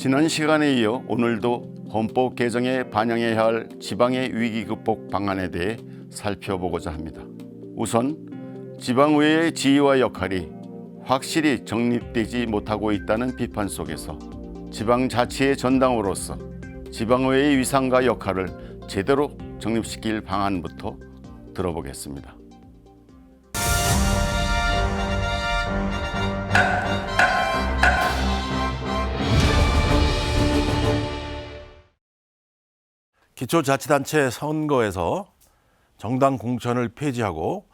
지난 시간에 이어 오늘도 헌법 개정에 반영해야 할 지방의 위기 극복 방안에 대해 살펴보고자 합니다. 우선 지방의회의 지위와 역할이 확실히 정립되지 못하고 있다는 비판 속에서 지방자치의 전당으로서 지방의회의 위상과 역할을 제대로 정립시킬 방안부터 들어보겠습니다. 기초자치단체 선거에서 정당 공천을 폐지하고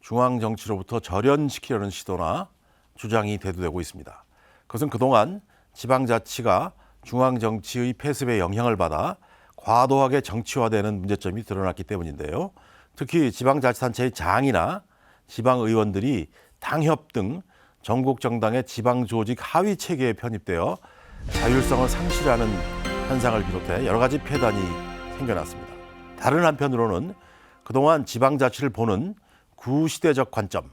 중앙 정치로부터 절연시키려는 시도나 주장이 대두되고 있습니다. 그것은 그동안 지방자치가 중앙 정치의 폐습에 영향을 받아 과도하게 정치화되는 문제점이 드러났기 때문인데요. 특히 지방자치단체의 장이나 지방의원들이 당협 등 전국 정당의 지방 조직 하위 체계에 편입되어 자율성을 상실하는 현상을 비롯해 여러 가지 폐단이 생겨났습니다. 다른 한편으로는 그동안 지방자치를 보는 구시대적 관점,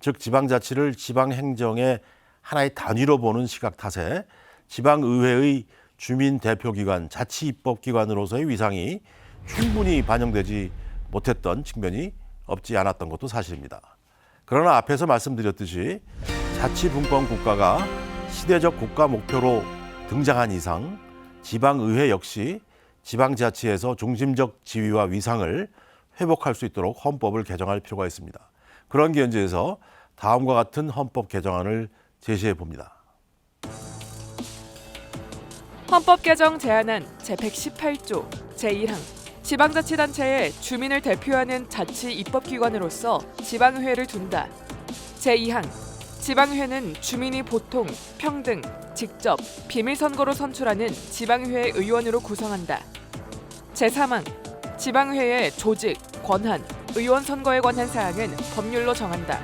즉 지방자치를 지방행정의 하나의 단위로 보는 시각 탓에 지방의회의 주민대표기관, 자치입법기관으로서의 위상이 충분히 반영되지 못했던 측면이 없지 않았던 것도 사실입니다. 그러나 앞에서 말씀드렸듯이 자치분권 국가가 시대적 국가 목표로 등장한 이상 지방의회 역시 지방자치에서 중심적 지위와 위상을 회복할 수 있도록 헌법을 개정할 필요가 있습니다. 그런 견지에서 다음과 같은 헌법 개정안을 제시해 봅니다. 헌법 개정 제안안 제118조 제1항 지방자치단체에 주민을 대표하는 자치 입법기관으로서 지방의회를 둔다. 제2항 지방의회는 주민이 보통, 평등, 직접, 비밀선거로 선출하는 지방의회 의원으로 구성한다. 제3항 지방의회의 조직, 권한, 의원 선거에 관한 사항은 법률로 정한다.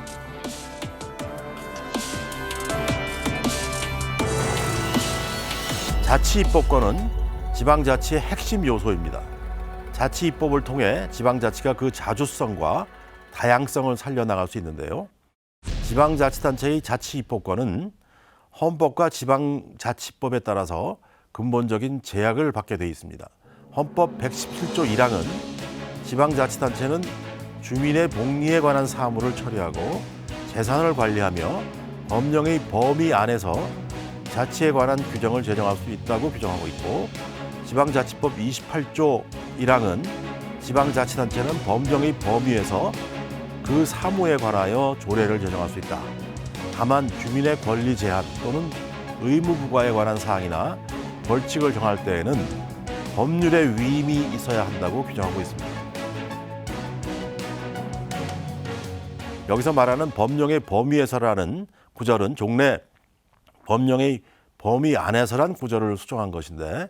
자치입법권은 지방자치의 핵심 요소입니다. 자치입법을 통해 지방자치가 그 자주성과 다양성을 살려나갈 수 있는데요. 지방자치단체의 자치입법권은 헌법과 지방자치법에 따라서 근본적인 제약을 받게 돼 있습니다. 헌법 117조 1항은 지방자치단체는 주민의 복리에 관한 사무를 처리하고 재산을 관리하며 법령의 범위 안에서 자치에 관한 규정을 제정할 수 있다고 규정하고 있고 지방자치법 28조 1항은 지방자치단체는 법령의 범위에서 그 사무에 관하여 조례를 제정할 수 있다. 다만 주민의 권리 제한 또는 의무 부과에 관한 사항이나 벌칙을 정할 때에는 법률의 위임이 있어야 한다고 규정하고 있습니다. 여기서 말하는 법령의 범위에서라는 구절은 종래 법령의 범위 안에서란 구절을 수정한 것인데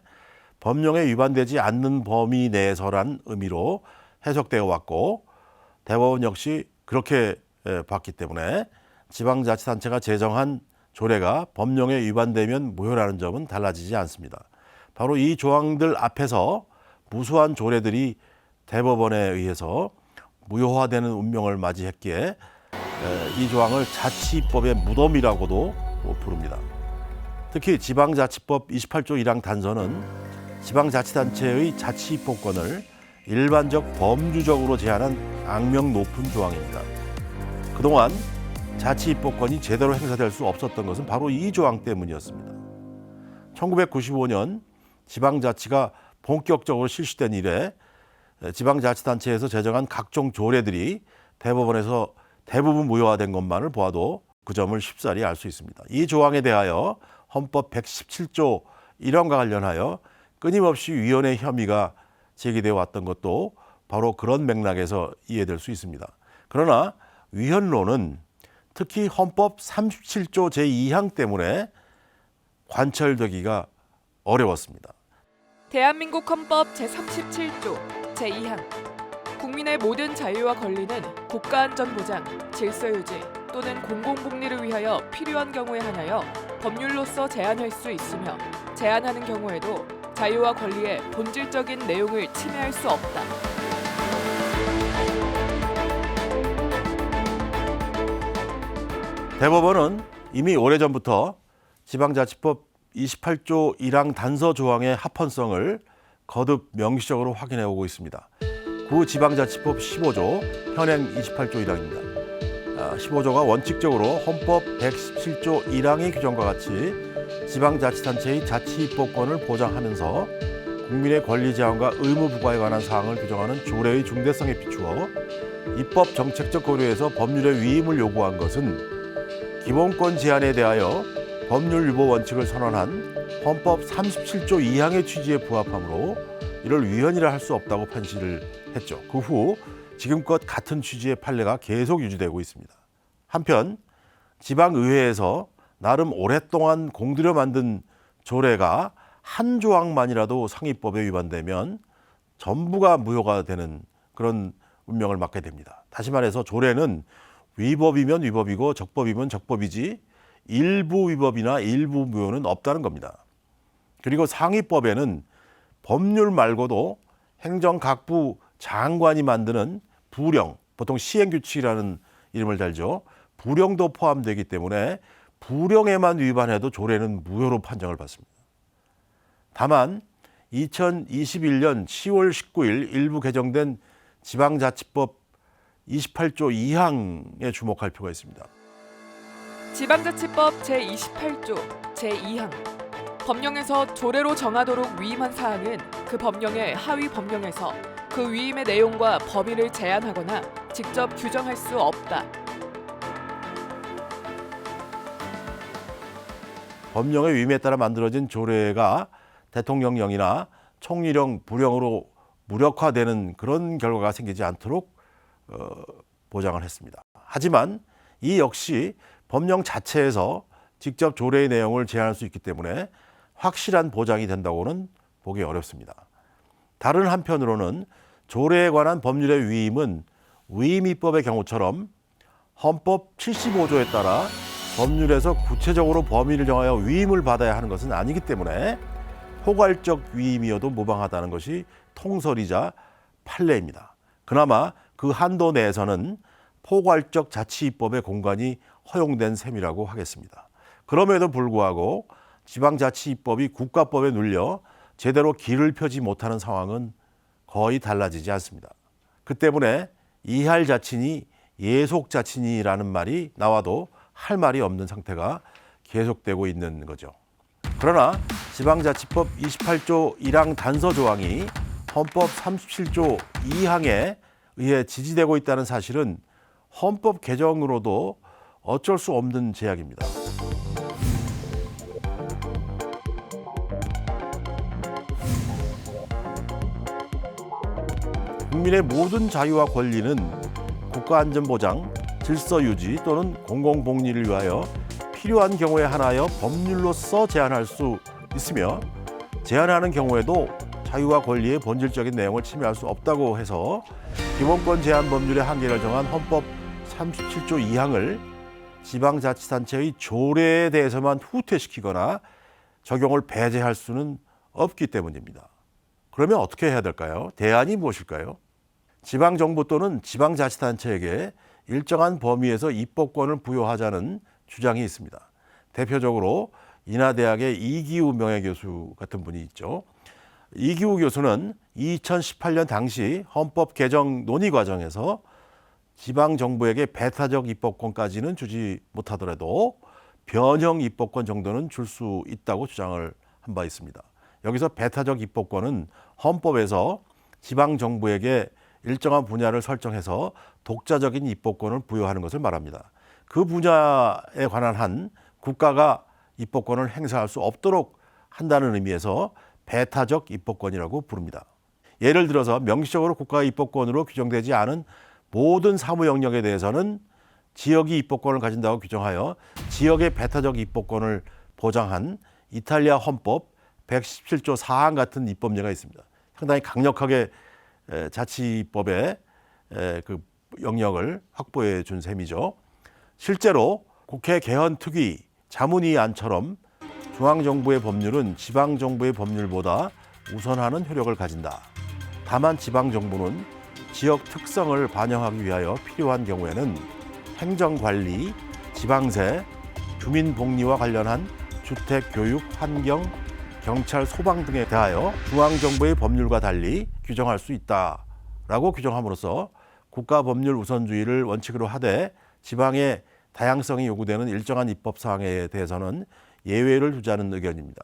법령에 위반되지 않는 범위 내에서란 의미로 해석되어 왔고 대법원 역시 그렇게 에, 봤기 때문에 지방자치단체가 제정한 조례가 법령에 위반되면 무효라는 점은 달라지지 않습니다. 바로 이 조항들 앞에서 무수한 조례들이 대법원에 의해서 무효화되는 운명을 맞이했기에 에, 이 조항을 자치법의 무덤이라고도 부릅니다. 특히 지방자치법 28조 1항 단서는 지방자치단체의 자치입법권을 일반적 범주적으로 제한한 악명 높은 조항입니다. 그동안 자치 입법권이 제대로 행사될 수 없었던 것은 바로 이 조항 때문이었습니다. 1995년 지방자치가 본격적으로 실시된 이래 지방자치단체에서 제정한 각종 조례들이 대법원에서 대부분 무효화된 것만을 보아도 그 점을 쉽사리 알 수 있습니다. 이 조항에 대하여 헌법 117조 1항과 관련하여 끊임없이 위헌의 혐의가 제기되어 왔던 것도 바로 그런 맥락에서 이해될 수 있습니다. 그러나 위헌론은 특히 헌법 37조 제2항 때문에 관철되기가 어려웠습니다. 대한민국 헌법 제37조 제2항 국민의 모든 자유와 권리는 국가 안전 보장, 질서 유지 또는 공공 복리를 위하여 필요한 경우에 한하여 법률로서 제한할 수 있으며 제한하는 경우에도 자유와 권리의 본질적인 내용을 침해할 수 없다. 대법원은 이미 오래전부터 지방자치법 28조 1항 단서 조항의 합헌성을 거듭 명시적으로 확인해 오고 있습니다. 구 지방자치법 15조 현행 28조 1항입니다. 15조가 원칙적으로 헌법 117조 1항의 규정과 같이 지방자치단체의 자치입법권을 보장하면서 국민의 권리 제한과 의무 부과에 관한 사항을 규정하는 조례의 중대성에 비추어 입법 정책적 고려에서 법률의 위임을 요구한 것은 기본권 제한에 대하여 법률 유보 원칙을 선언한 헌법 37조 2항의 취지에 부합하므로 이를 위헌이라 할 수 없다고 판시를 했죠. 그 후 지금껏 같은 취지의 판례가 계속 유지되고 있습니다. 한편 지방의회에서 나름 오랫동안 공들여 만든 조례가 한 조항만이라도 상위법에 위반되면 전부가 무효가 되는 그런 운명을 맞게 됩니다. 다시 말해서 조례는 위법이면 위법이고 적법이면 적법이지 일부 위법이나 일부 무효는 없다는 겁니다. 그리고 상위법에는 법률 말고도 행정각부 장관이 만드는 부령, 보통 시행규칙이라는 이름을 달죠. 부령도 포함되기 때문에 부령에만 위반해도 조례는 무효로 판정을 받습니다. 다만 2021년 10월 19일 일부 개정된 지방자치법 28조 2항에 주목할 필요가 있습니다. 지방자치법 제28조 제2항 법령에서 조례로 정하도록 위임한 사항은 그 법령의 하위 법령에서 그 위임의 내용과 범위를 제한하거나 직접 규정할 수 없다. 법령의 위임에 따라 만들어진 조례가 대통령령이나 총리령, 부령으로 무력화되는 그런 결과가 생기지 않도록 어, 보장을 했습니다. 하지만 이 역시 법령 자체에서 직접 조례의 내용을 제한할 수 있기 때문에 확실한 보장이 된다고는 보기 어렵습니다. 다른 한편으로는 조례에 관한 법률의 위임은 위임입법의 경우처럼 헌법 75조에 따라 법률에서 구체적으로 범위를 정하여 위임을 받아야 하는 것은 아니기 때문에 포괄적 위임이어도 무방하다는 것이 통설이자 판례입니다. 그나마 그 한도 내에서는 포괄적 자치입법의 공간이 허용된 셈이라고 하겠습니다. 그럼에도 불구하고 지방자치입법이 국가법에 눌려 제대로 길을 펴지 못하는 상황은 거의 달라지지 않습니다. 그 때문에 이할 자친이 예속 자친이라는 말이 나와도 할 말이 없는 상태가 계속되고 있는 거죠. 그러나 지방자치법 28조 1항 단서 조항이 헌법 37조 2항에 의해 지지되고 있다는 사실은 헌법 개정으로도 어쩔 수 없는 제약입니다. 국민의 모든 자유와 권리는 국가안전보장, 질서 유지 또는 공공 복리를 위하여 필요한 경우에 한하여 법률로서 제한할 수 있으며 제한하는 경우에도 자유와 권리의 본질적인 내용을 침해할 수 없다고 해서 기본권 제한 법률의 한계를 정한 헌법 37조 2항을 지방자치단체의 조례에 대해서만 후퇴시키거나 적용을 배제할 수는 없기 때문입니다. 그러면 어떻게 해야 될까요? 대안이 무엇일까요? 지방정부 또는 지방자치단체에게 일정한 범위에서 입법권을 부여하자는 주장이 있습니다. 대표적으로 인하대학의 이기우 명예교수 같은 분이 있죠. 이기우 교수는 2018년 당시 헌법 개정 논의 과정에서 지방 정부에게 배타적 입법권까지는 주지 못하더라도 변형 입법권 정도는 줄 수 있다고 주장을 한 바 있습니다. 여기서 배타적 입법권은 헌법에서 지방 정부에게 일정한 분야를 설정해서 독자적인 입법권을 부여하는 것을 말합니다. 그 분야에 관한 한 국가가 입법권을 행사할 수 없도록 한다는 의미에서 배타적 입법권이라고 부릅니다. 예를 들어서 명시적으로 국가 입법권으로 규정되지 않은 모든 사무 영역에 대해서는 지역이 입법권을 가진다고 규정하여 지역의 배타적 입법권을 보장한 이탈리아 헌법 117조 4항 같은 입법례가 있습니다. 상당히 강력하게 자치법의 그 영역을 확보해 준 셈이죠. 실제로 국회 개헌 특위 자문위안처럼 중앙정부의 법률은 지방정부의 법률보다 우선하는 효력을 가진다. 다만 지방정부는 지역 특성을 반영하기 위하여 필요한 경우에는 행정관리, 지방세, 주민복리와 관련한 주택, 교육, 환경, 경찰, 소방 등에 대하여 중앙 정부의 법률과 달리 규정할 수 있다라고 규정함으로써 국가 법률 우선주의를 원칙으로 하되 지방의 다양성이 요구되는 일정한 입법 사항에 대해서는 예외를 두자는 의견입니다.